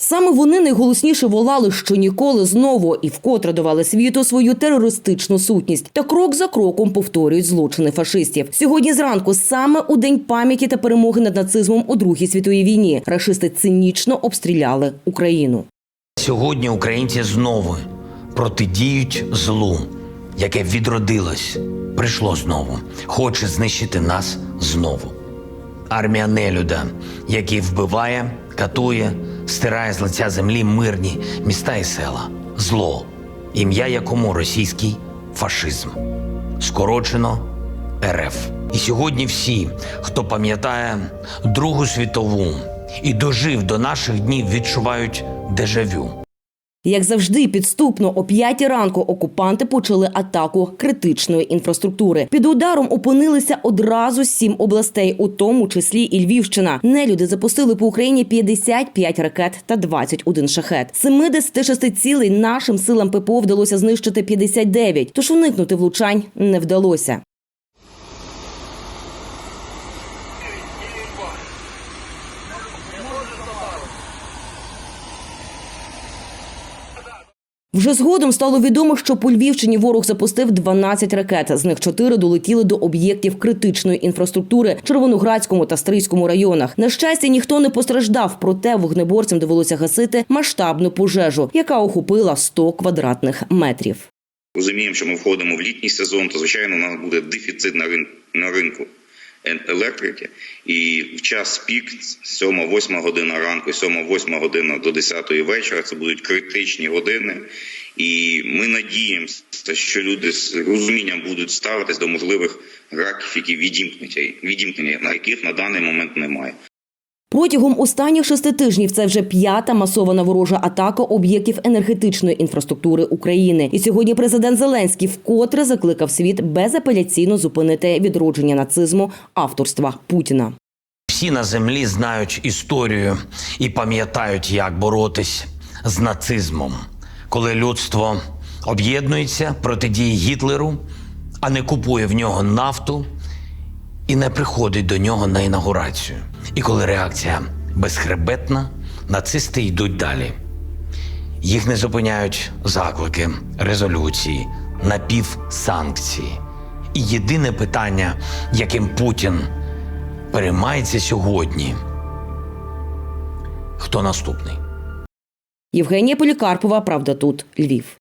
Саме вони найголосніше волали, що ніколи знову і вкотре давали світу свою терористичну сутність та крок за кроком повторюють злочини фашистів. Сьогодні зранку, саме у день пам'яті та перемоги над нацизмом у Другій світовій війні, рашисти цинічно обстріляли Україну. Сьогодні українці знову протидіють злу, яке відродилось, прийшло знову, хоче знищити нас знову. Армія нелюда, який вбиває, катує, стирає з лиця землі мирні міста і села. Зло, ім'я якому російський фашизм. Скорочено РФ. І сьогодні всі, хто пам'ятає Другу світову і дожив до наших днів, відчувають дежавю. Як завжди, підступно о п'ятій ранку окупанти почали атаку критичної інфраструктури. Під ударом опинилися одразу сім областей, у тому числі і Львівщина. Нелюди запустили по Україні 55 ракет та 21 шахет. 76 цілей нашим силам ППО вдалося знищити 59, тож уникнути влучань не вдалося. Вже згодом стало відомо, що по Львівщині ворог запустив 12 ракет. З них 4 долетіли до об'єктів критичної інфраструктури Червоноградському та Стрийському районах. На щастя, ніхто не постраждав, проте вогнеборцям довелося гасити масштабну пожежу, яка охопила 100 квадратних метрів. Розуміємо, що ми входимо в літній сезон, то звичайно у нас буде дефіцит на ринку електрики. І в час пік 7-8 година ранку, 7-8 година до 10 вечора. Це будуть критичні години. І ми надіємося, що люди з розумінням будуть ставитись до можливих графіків відімкнення, відімкнення, на яких на даний момент немає. Протягом останніх шести тижнів це вже п'ята масована ворожа атака об'єктів енергетичної інфраструктури України. І сьогодні президент Зеленський вкотре закликав світ безапеляційно зупинити відродження нацизму авторства Путіна. Всі на землі знають історію і пам'ятають, як боротись з нацизмом, коли людство об'єднується протидіє Гітлеру, а не купує в нього нафту і не приходить до нього на інаугурацію. І коли реакція безхребетна, нацисти йдуть далі. Їх не зупиняють заклики, резолюції, напівсанкції. І єдине питання, яким Путін переймається сьогодні. Хто наступний? Євгенія Полікарпова, правда, тут Львів.